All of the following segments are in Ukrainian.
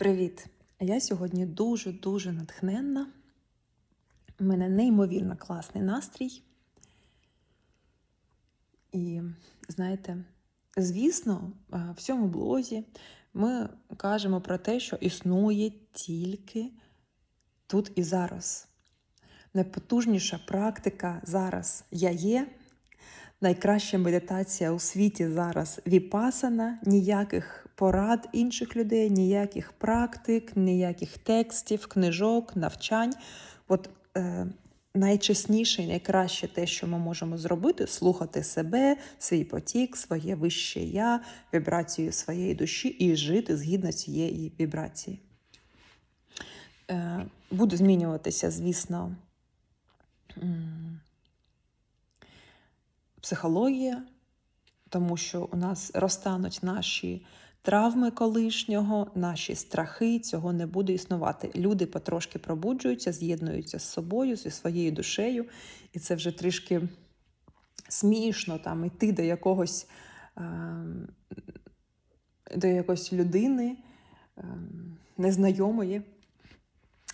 Привіт! Я сьогодні дуже-дуже натхненна. У мене неймовірно класний настрій. І знаєте, звісно, е, в цьому блозі ми кажемо про те, що існує тільки тут і зараз. Найпотужніша практика зараз я є. Найкраща медитація у світі зараз віпасана, ніяких порад інших людей, ніяких практик, ніяких текстів, книжок, навчань. От е, найчесніше і найкраще те, що ми можемо зробити, слухати себе, свій потік, своє вище я, вібрацію своєї душі і жити згідно цієї вібрації. Е, Буду змінюватися, звісно. Психологія, тому що у нас розтануть наші травми колишнього, наші страхи, цього не буде існувати. Люди потрошки пробуджуються, з'єднуються з собою, зі своєю душею, і це вже трішки смішно там йти до якогось до якоїсь людини незнайомої,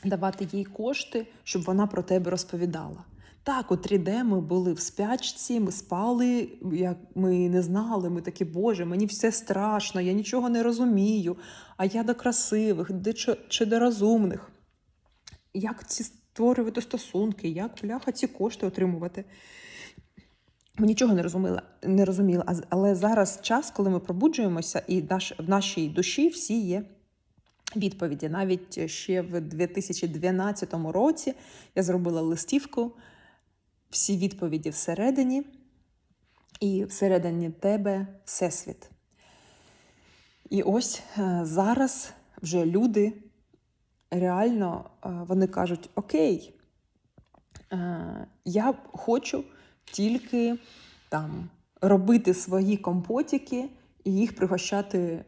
давати їй кошти, щоб вона про тебе розповідала. Так, у 3D ми були в спячці, ми спали, як ми не знали, ми такі, Боже, мені все страшно, я нічого не розумію. А я до красивих, чи до розумних. Як ці створювати стосунки, як бляха ці кошти отримувати? Ми нічого не розуміла, не розуміла. Але зараз час, коли ми пробуджуємося, і наш, в нашій душі всі є відповіді. Навіть ще в 2012 році я зробила листівку всі відповіді всередині, і всередині тебе Всесвіт. І ось е, зараз вже люди реально е, вони кажуть: Окей, е, я хочу тільки там робити свої компотики і їх пригощати,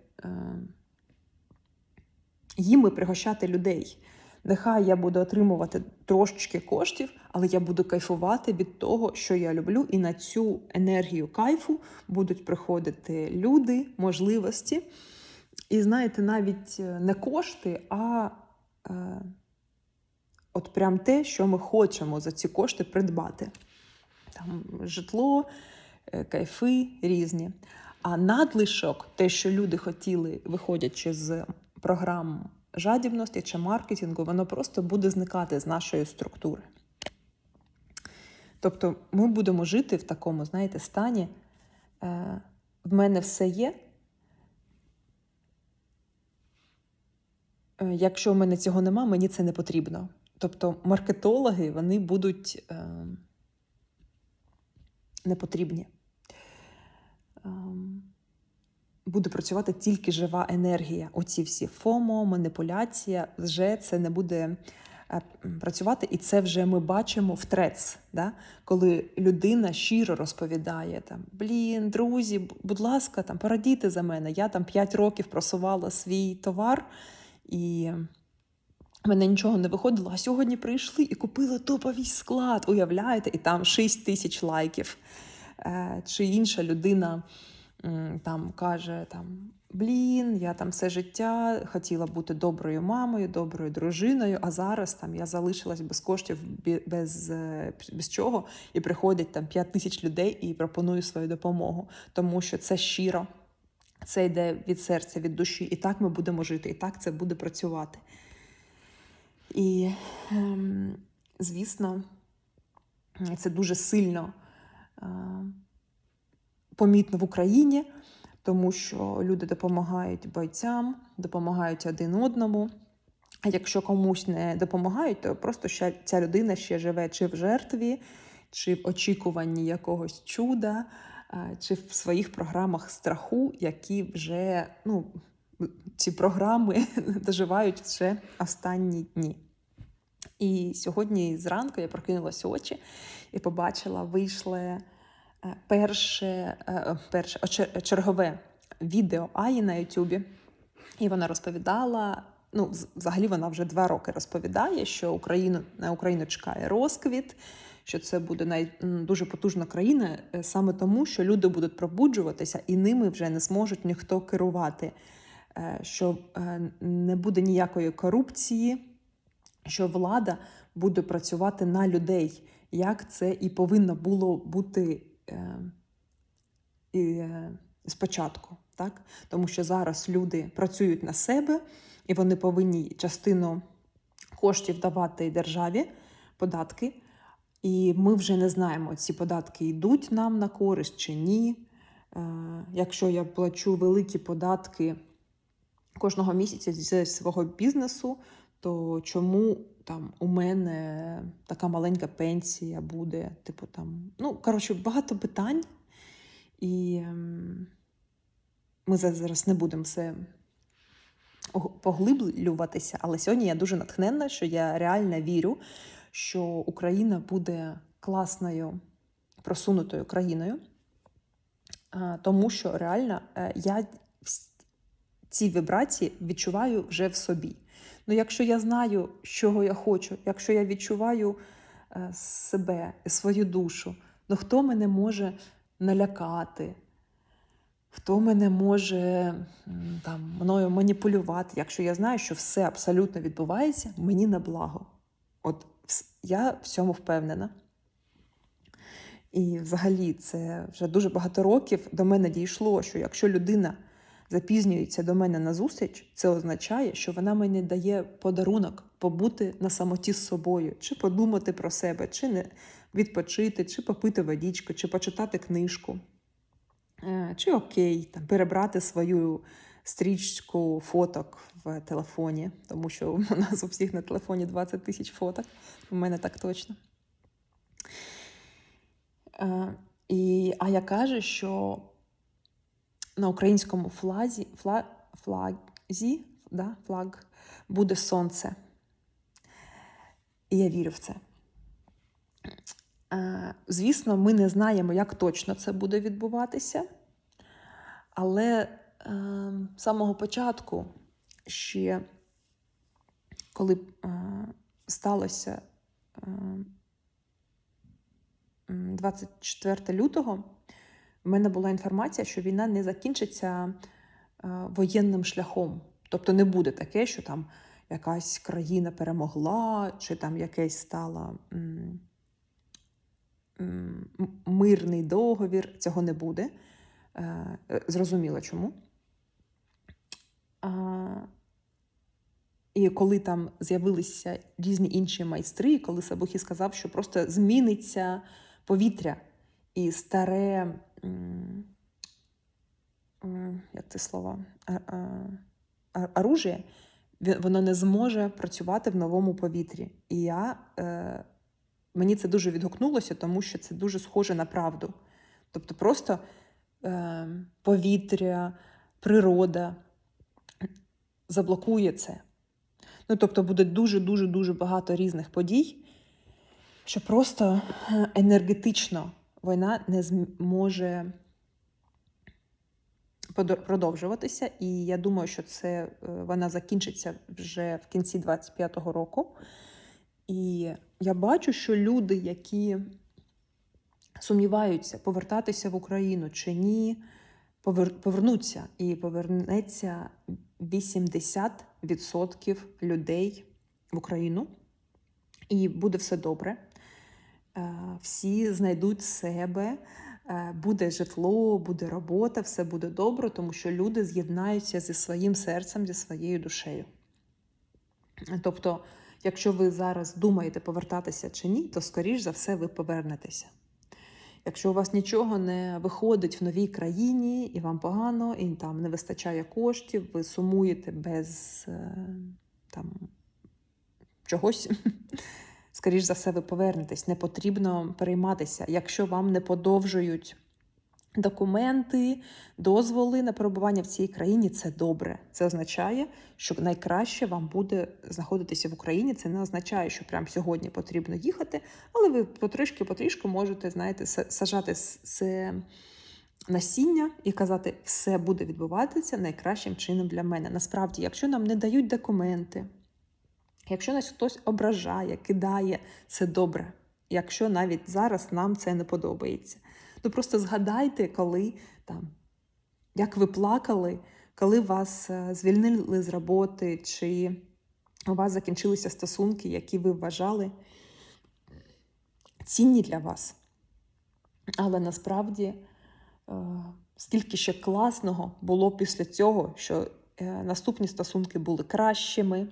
їм пригощати людей. Нехай я буду отримувати трошечки коштів, але я буду кайфувати від того, що я люблю, і на цю енергію кайфу будуть приходити люди, можливості. І знаєте, навіть е, не кошти, а е, от прям те, що ми хочемо за ці кошти придбати. Там Житло, е, кайфи різні. А надлишок, те, що люди хотіли, виходячи з програм жадібності чи маркетингу, воно просто буде зникати з нашої структури. Тобто ми будемо жити в такому, знаєте, стані. Е, В мене все є. Е, Якщо в мене цього нема, мені це не потрібно. Тобто маркетологи вони будуть е, не потрібні. Е, буде працювати тільки жива енергія. Оці всі ФОМО, маніпуляція, вже це не буде е, працювати, і це вже ми бачимо в трец, да? коли людина щиро розповідає там Блін, друзі, будь ласка, там порадійте за мене. Я там 5 років просувала свій товар і. Мене нічого не виходило, а сьогодні прийшли і купили топовий склад. Уявляєте, і там 6 тисяч лайків. Е, чи інша людина там каже там. Блін, я там все життя хотіла бути доброю мамою, доброю дружиною, а зараз там я залишилась без коштів, без е, без чого, і приходять там 5 тисяч людей і пропоную свою допомогу, тому що це щиро, це йде від серця, від душі. І так ми будемо жити, і так це буде працювати. І, ем, звісно, це дуже сильно. Е, помітно в Україні, тому що люди допомагають бойцям, допомагають один одному. А якщо комусь не допомагають, то просто ще ця людина ще живе чи в жертві, чи в очікуванні якогось чуда, чи в своїх програмах страху, які вже ну, ці програми доживають вже останні дні. І сьогодні зранку я прокинулася очі і побачила, вийшли перше е, перше чергове відео Аї на Ютубі. І вона розповідала. Ну, взагалі, вона вже два роки розповідає, що Україну на Україну чекає розквіт, що це буде най, дуже потужна країна, е, саме тому, що люди будуть пробуджуватися і ними вже не зможуть ніхто керувати. е, що не буде ніякої корупції, що влада буде працювати на людей, як це і повинно було бути і, е, спочатку. Так? Тому що зараз люди працюють на себе і вони повинні частину коштів давати державі податки. І ми вже не знаємо, ці податки йдуть нам на користь чи ні. Е, Якщо я плачу великі податки кожного місяця зі свого бізнесу, то чому там у мене така маленька пенсія буде? Типу там, ну коротше, багато питань, і ем, ми зараз не будемо все поглиблюватися. Але сьогодні я дуже натхненна, що я реально вірю, що Україна буде класною, просунутою країною, тому що реально е, я ці вібрації відчуваю вже в собі. Ну, якщо я знаю, чого я хочу, якщо я відчуваю е, себе, свою душу, ну хто мене може налякати? Хто мене може там, мною маніпулювати, якщо я знаю, що все абсолютно відбувається мені на благо. От я в цьому впевнена. І взагалі це вже дуже багато років до мене дійшло, що якщо людина запізнюється до мене на зустріч, це означає, що вона мені дає подарунок побути на самоті з собою, чи подумати про себе, чи не відпочити, чи попити водичку, чи почитати книжку. Е, Чи окей, там, перебрати свою стрічку фоток в телефоні, тому що у нас у всіх на телефоні 20 тисяч фоток. У мене так точно. Е, І Ая каже, що на українському флазі, фла, флагзі, да, флаг буде сонце. І я вірю в це. Е, Звісно, ми не знаємо, як точно це буде відбуватися, але е, з самого початку, ще коли е, сталося е, 24 лютого, в мене була інформація, що війна не закінчиться е, воєнним шляхом. Тобто не буде таке, що там якась країна перемогла, чи там якесь стала. мирний договір, цього не буде. Е, е, Зрозуміло чому. І коли там з'явилися різні інші майстри, коли Сабухі сказав, що просто зміниться повітря і старе, як це слово, оружие, воно не зможе працювати в новому повітрі. І я е, Мені це дуже відгукнулося, тому що це дуже схоже на правду. Тобто, просто е, повітря, природа заблокує це. Ну, тобто, буде дуже-дуже дуже багато різних подій, що просто е, енергетично війна не зможе продовжуватися. І я думаю, що це е, вона закінчиться вже в кінці 25-го року. І я бачу, що люди, які сумніваються, повертатися в Україну чи ні, повернуться. І повернеться 80% людей в Україну, і буде все добре. Е, Всі знайдуть себе, е, буде житло, буде робота, все буде добре, тому що люди з'єднаються зі своїм серцем, зі своєю душею. Тобто, якщо ви зараз думаєте повертатися чи ні, то скоріш за все ви повернетеся. Якщо у вас нічого не виходить в новій країні, і вам погано, і там не вистачає коштів, ви сумуєте без е, там, чогось, скоріш за все, ви повернетесь. Не потрібно перейматися. Якщо вам не подовжують документи, дозволи на перебування в цій країні, це добре. Це означає, що найкраще вам буде знаходитися в Україні. Це не означає, що прямо сьогодні потрібно їхати, але ви потрішки потрішку можете, знаєте, са- саджати с- це насіння і казати, все буде відбуватися найкращим чином для мене. Насправді, якщо нам не дають документи, якщо нас хтось ображає, кидає, це добре. Якщо навіть зараз нам це не подобається. Ну просто згадайте, коли там, як ви плакали, коли вас е, звільнили з роботи, чи у вас закінчилися стосунки, які ви вважали цінні для вас. Але насправді, е, скільки ще класного було після цього, що е, наступні стосунки були кращими,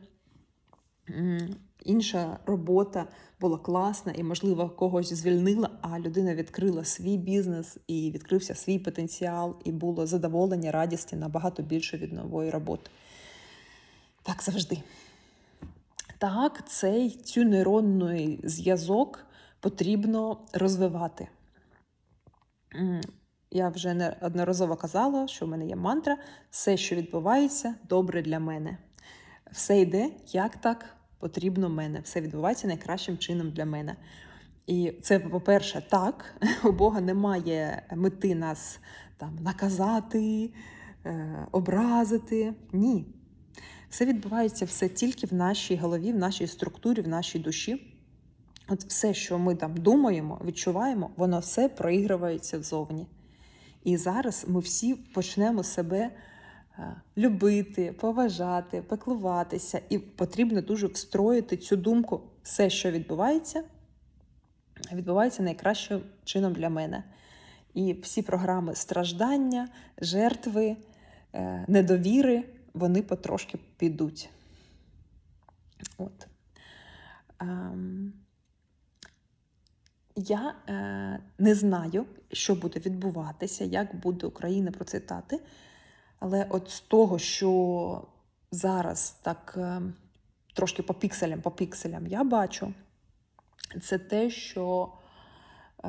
інша робота була класна і, можливо, когось звільнила, а людина відкрила свій бізнес і відкрився свій потенціал, і було задоволення, радісті набагато більше від нової роботи. Так завжди. Так, цей цю нейронний зв'язок потрібно розвивати. Я вже неодноразово казала, що в мене є мантра: все, що відбувається, добре для мене. Все йде, як так потрібно мене. Все відбувається найкращим чином для мене. І це, по-перше, так, у Бога немає мети нас там наказати, е, образити. Ні. Все відбувається все тільки в нашій голові, в нашій структурі, в нашій душі. От все, що ми там думаємо, відчуваємо, воно все проігрується ззовні. І зараз ми всі почнемо себе любити, поважати, пеклуватися, і потрібно дуже встроїти цю думку. Все, що відбувається, відбувається найкращим чином для мене. І всі програми страждання, жертви, е, недовіри, вони потрошки підуть. От. Um... Я е, не знаю, що буде відбуватися, як буде Україна процвітати. Але от з того, що зараз так е, трошки по пікселям, по пікселям я бачу, це те, що е,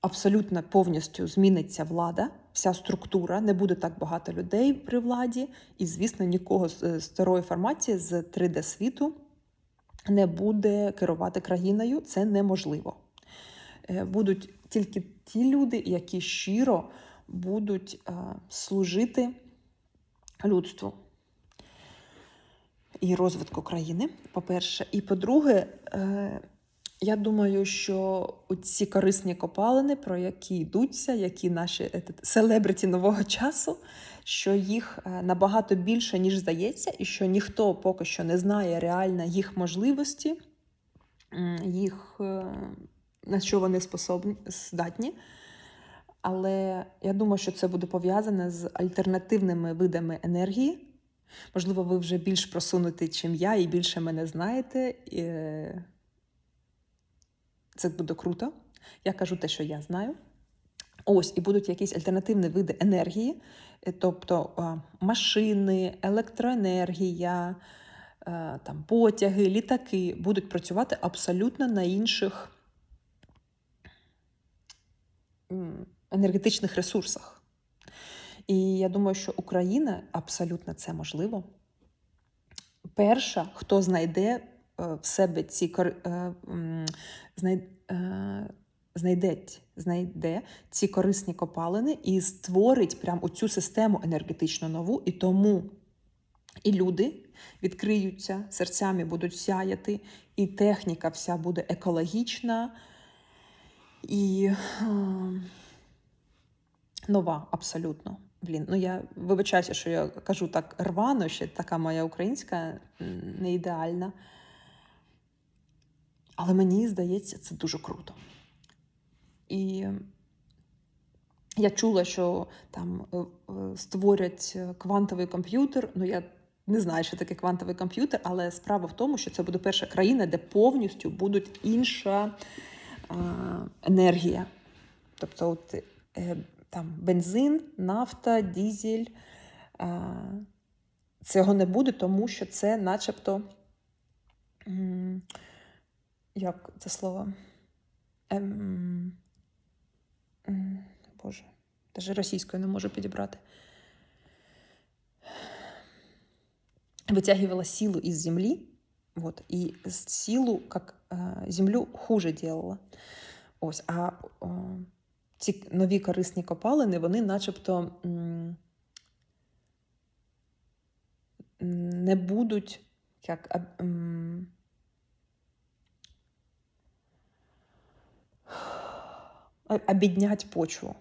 абсолютно повністю зміниться влада, вся структура, не буде так багато людей при владі, і, звісно, нікого з е, старої формації з 3D-світу не буде керувати країною, це неможливо. Будуть тільки ті люди, які щиро будуть е, служити людству і розвитку країни, по-перше. І по-друге, е, я думаю, що ці корисні копалини, про які йдуться, які наші селебриті нового часу, що їх е, набагато більше, ніж здається, і що ніхто поки що не знає реально їх можливості, їх, е, на що вони способні, здатні. Але я думаю, що це буде пов'язане з альтернативними видами енергії. Можливо, ви вже більш просунуті, чим я, і більше мене знаєте. Е, це буде круто. Я кажу те, що я знаю. Ось, і будуть якісь альтернативні види енергії, е, тобто машини, електроенергія, е, там, потяги, літаки будуть працювати абсолютно на інших енергетичних ресурсах. І я думаю, що Україна абсолютно це можливо. Перша, хто знайде Е, в себе ці е, знайде, знайде ці корисні копалини і створить прям оцю систему енергетично нову, і тому і люди відкриються, серцями будуть сяяти, і техніка вся буде екологічна і е, нова абсолютно. Блін, ну я вибачаюся, що я кажу так рвано, ще така моя українська не ідеальна. Але мені здається, це дуже круто. І я чула, що там е, е, створять квантовий комп'ютер. Ну, я не знаю, що таке квантовий комп'ютер, але справа в тому, що це буде перша країна, де повністю буде інша енергія. Тобто, от, е, там бензин, нафта, дізель. Е, цього не буде, тому що це начебто як це слово? Ем... Боже, навіть російською не можу підібрати. Витягивала силу із землі, вот, і силу, як э, землю хуже делала. Ось, а ці нові корисні копалини, вони начебто не будуть як. Обіднять почву.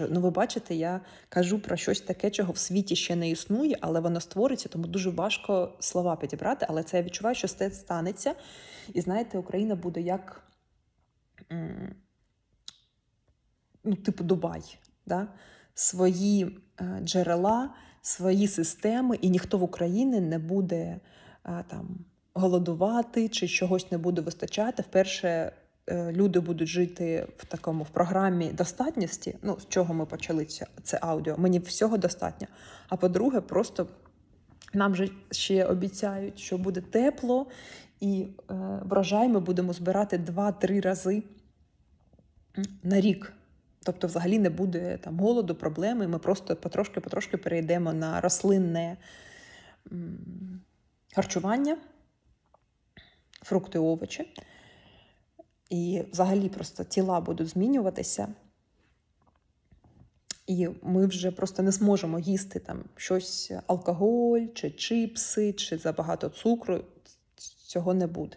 Ну ви бачите, я кажу про щось таке, чого в світі ще не існує, але воно створиться, тому дуже важко слова підібрати. Але це я відчуваю, що це станеться. І знаєте, Україна буде як ну, типу Дубай. Да? Свої е, джерела, свої системи, і ніхто в Україні не буде е, там голодувати чи чогось не буде вистачати. Вперше е, люди будуть жити в такому в програмі достатності. Ну, з чого ми почали це, аудіо. Мені всього достатньо. А по-друге, просто нам же ще обіцяють, що буде тепло, і врожай ми будемо збирати 2-3 рази на рік. Тобто, взагалі не буде там голоду, проблеми. Ми просто потрошки-потрошки перейдемо на рослинне харчування, фрукти, овочі. І взагалі просто тіла будуть змінюватися. І ми вже просто не зможемо їсти там щось алкоголь, чи чипси, чи забагато цукру. Цього не буде.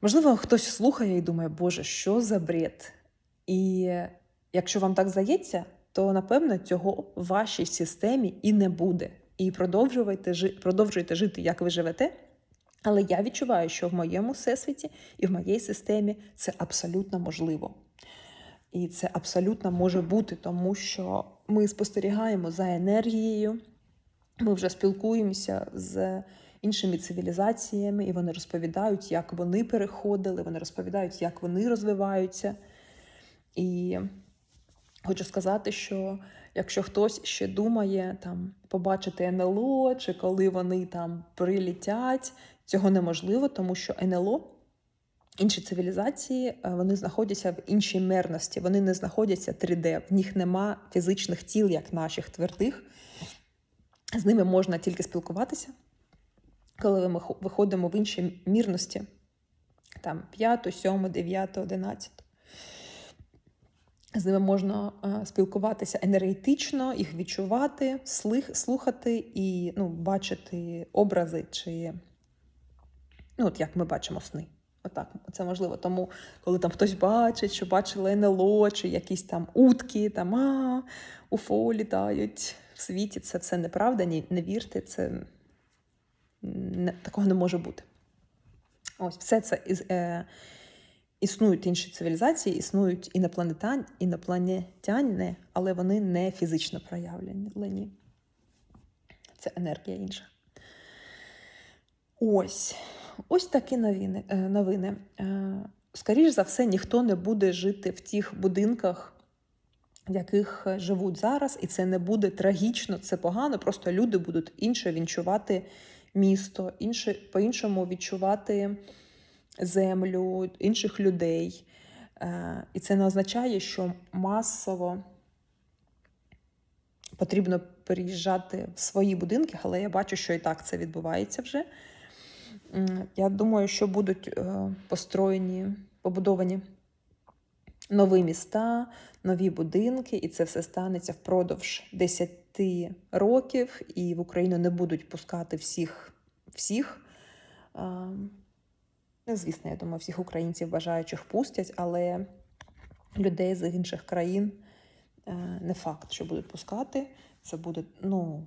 Можливо, хтось слухає і думає, Боже, що за бред? І якщо вам так здається, то напевно цього в вашій системі і не буде. І продовжуйте, жи- продовжуйте жити, як ви живете. Але я відчуваю, що в моєму всесвіті і в моїй системі це абсолютно можливо. І це абсолютно може бути, тому що ми спостерігаємо за енергією, ми вже спілкуємося з іншими цивілізаціями, і вони розповідають, як вони переходили, вони розповідають, як вони розвиваються. І хочу сказати, що якщо хтось ще думає там побачити НЛО, чи коли вони там прилітять, цього неможливо, тому що НЛО. Інші цивілізації е, вони знаходяться в іншій мерності, вони не знаходяться 3D, в них нема фізичних тіл, як наших твердих. З ними можна тільки спілкуватися, коли ми хо- виходимо в інші мірності, там 5, 7, 9, 11. З ними можна е, спілкуватися енергетично, їх відчувати, слухати і ну, бачити образи, чи ну, от як ми бачимо сни. Отак, це можливо. Тому, коли там хтось бачить, що бачили НЛО, чи якісь там утки, там а, УФО літають в світі, це все неправда, ні, не вірте, це не, такого не може бути. Ось, все це із, е, існують інші цивілізації, існують інопланетян, інопланетяни, але вони не фізично проявлені. Це енергія інша. Ось. Ось такі новини. е, новини. Е, Скоріш за все, ніхто не буде жити в тих будинках, в яких е, живуть зараз, і це не буде трагічно, це погано. Просто люди будуть інше відчувати місто, інше, по-іншому відчувати землю, інших людей. Е, І це не означає, що масово потрібно переїжджати в свої будинки, але я бачу, що і так це відбувається вже. Я думаю, що будуть е, построєні, побудовані нові міста, нові будинки, і це все станеться впродовж 10 років, і в Україну не будуть пускати всіх. всіх. Ну, звісно, я думаю, всіх українців бажаючих пустять, але людей з інших країн е, не факт, що будуть пускати. Це буде, ну,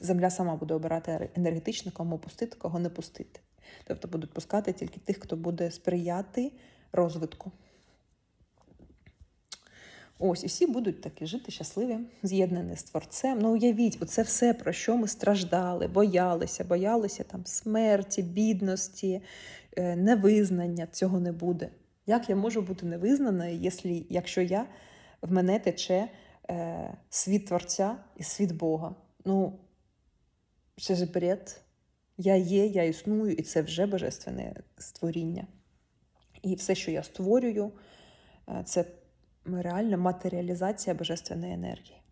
земля сама буде обирати енергетично, кому пустити, кого не пустити. Тобто будуть пускати тільки тих, хто буде сприяти розвитку. Ось, і всі будуть таки жити щасливі, з'єднані з творцем. Ну, уявіть, оце все, про що ми страждали, боялися, боялися там смерті, бідності, е, невизнання. Цього не буде. Як я можу бути невизнаною, якщо, я в мене тече е, світ Творця і світ Бога? Ну, це ж бред. Я є, я існую, і це вже божественне створіння. І все, що я створюю, е, це реальна матеріалізація божественної енергії.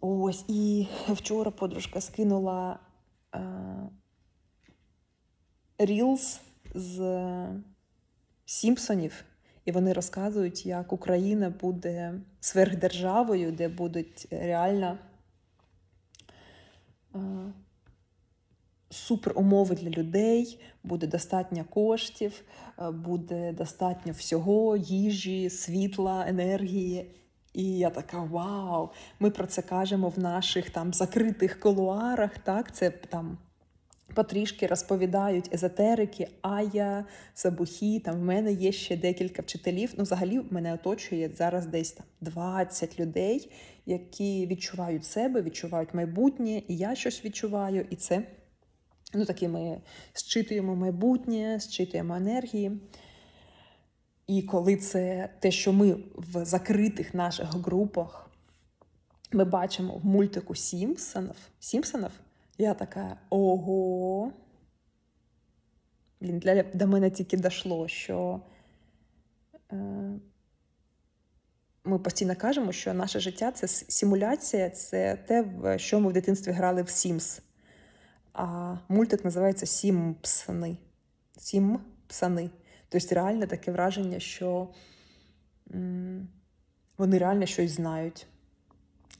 Ось, і вчора подружка скинула е, з Сімпсонів, і вони розказують, як Україна буде сверхдержавою, де будуть реально е, супер умови для людей, буде достатньо коштів, е, буде достатньо всього, їжі, світла, енергії. І я така: вау! Ми про це кажемо в наших там закритих колуарах. Так, це там потрішки розповідають езотерики, Ая, Сабухі. Там в мене є ще декілька вчителів. Ну, взагалі, мене оточує зараз десь там 20 людей, які відчувають себе, відчувають майбутнє, і я щось відчуваю. І це ну, такі ми зчитуємо майбутнє, зчитуємо енергії. І коли це те, що ми в закритих наших групах ми бачимо в мультику Сімпсонів, Сімпсонів, я така ого. Блін, для, до мене тільки дійшло, що е, ми постійно кажемо, що наше життя це симуляція, це те, в що ми в дитинстві грали в Sims. А мультик називається Сімпсони. Сімпсони. Тобто реально таке враження, що вони реально щось знають.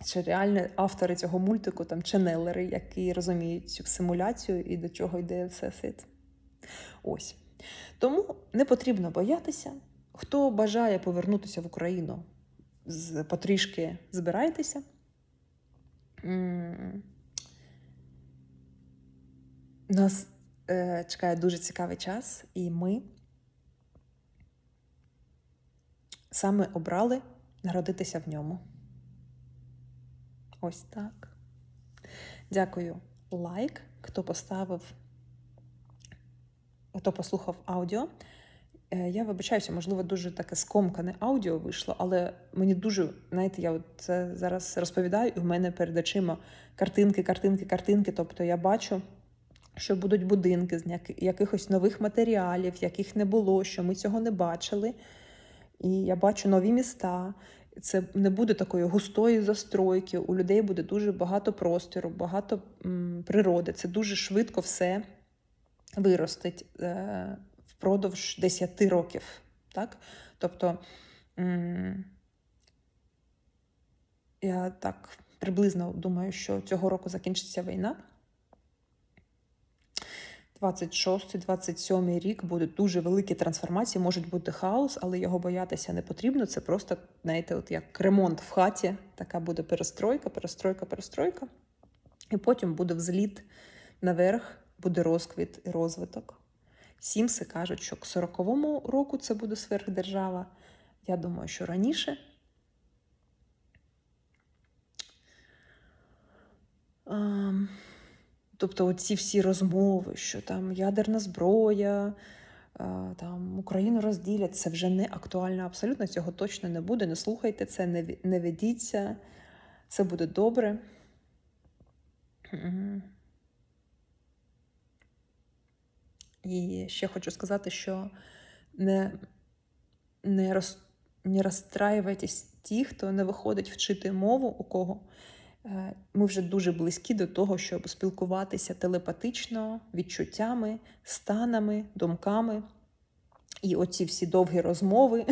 Що реально автори цього мультику там ченелери, які розуміють цю симуляцію і до чого йде всесвіт. Ось. Тому не потрібно боятися. Хто бажає повернутися в Україну, потрішки збирайтеся. Нас е, чекає дуже цікавий час, і ми саме обрали народитися в ньому. Ось так. Дякую. Лайк, хто поставив, хто послухав аудіо. Е, Я вибачаюся, можливо, дуже таке скомкане аудіо вийшло, але мені дуже, знаєте, я це зараз розповідаю, і в мене перед очима картинки, картинки, картинки. Тобто я бачу, що будуть будинки з якихось нових матеріалів, яких не було, що ми цього не бачили. І я бачу нові міста. Це не буде такої густої застройки. У людей буде дуже багато простору, багато природи. Це дуже швидко все виростить е, впродовж 10 років. Так? Тобто я так приблизно думаю, що цього року закінчиться війна. 26-27 рік будуть дуже великі трансформації, можуть бути хаос, але його боятися не потрібно. Це просто, знаєте, от як ремонт в хаті, така буде перестройка, перестройка, перестройка. І потім буде взліт наверх, буде розквіт і розвиток. Сімси кажуть, що к 40-му року це буде сверхдержава. Я думаю, що раніше. Ем, Тобто, оці всі розмови, що там ядерна зброя, е, там Україну розділять, це вже не актуально абсолютно. Цього точно не буде. Не слухайте це, не, ведіться, все буде добре. І ще хочу сказати, що не, не, роз, не розстраювайтесь ті, хто не виходить вчити мову, у кого ми вже дуже близькі до того, щоб спілкуватися телепатично, відчуттями, станами, думками. І оці всі довгі розмови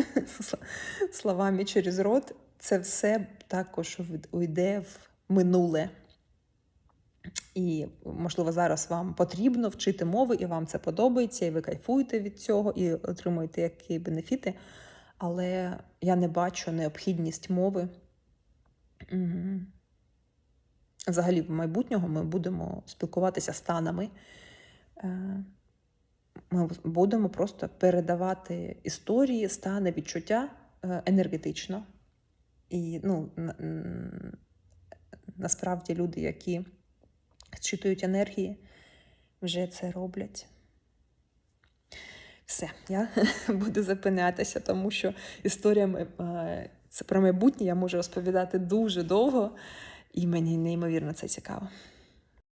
словами через рот, це все також уйде в минуле. І, можливо, зараз вам потрібно вчити мови, і вам це подобається, і ви кайфуєте від цього, і отримуєте які бенефіти. Але я не бачу необхідність мови. М, Взагалі, в майбутнього ми будемо спілкуватися станами. Е, Ми будемо просто передавати історії, стани, відчуття е, енергетично. І ну, насправді люди, які зчитують енергії, вже це роблять. Все, я буду зупинятися, тому що історіями е, це про майбутнє я можу розповідати дуже довго, і мені неймовірно це цікаво.